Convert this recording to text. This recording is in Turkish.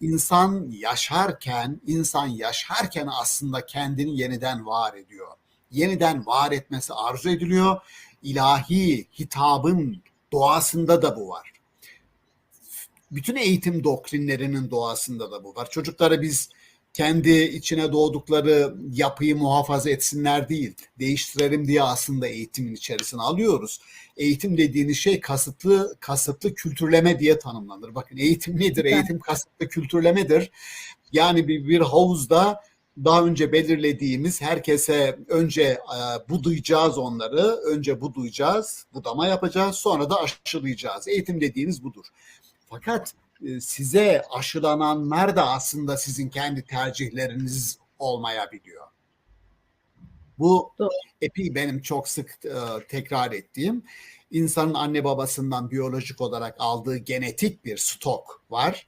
insan yaşarken, insan yaşarken aslında kendini yeniden var ediyor. Yeniden var etmesi arzu ediliyor. İlahi hitabın doğasında da bu var. Bütün eğitim doktrinlerinin doğasında da bu var. Çocukları biz kendi içine doğdukları yapıyı muhafaza etsinler değil, değiştirelim diye aslında eğitimin içerisine alıyoruz. Eğitim dediğiniz şey kasıtlı kasıtlı kültürleme diye tanımlanır. Bakın eğitim nedir? Eğitim kasıtlı kültürlemedir. Yani bir, bir havuzda daha önce belirlediğimiz herkese önce e, budayacağız onları, önce budayacağız, budama yapacağız, sonra da aşılayacağız. Eğitim dediğiniz budur. Fakat size aşılananlar da aslında sizin kendi tercihleriniz olmayabiliyor. Bu Doğru. epi benim çok sık e, tekrar ettiğim insanın anne babasından biyolojik olarak aldığı genetik bir stok var.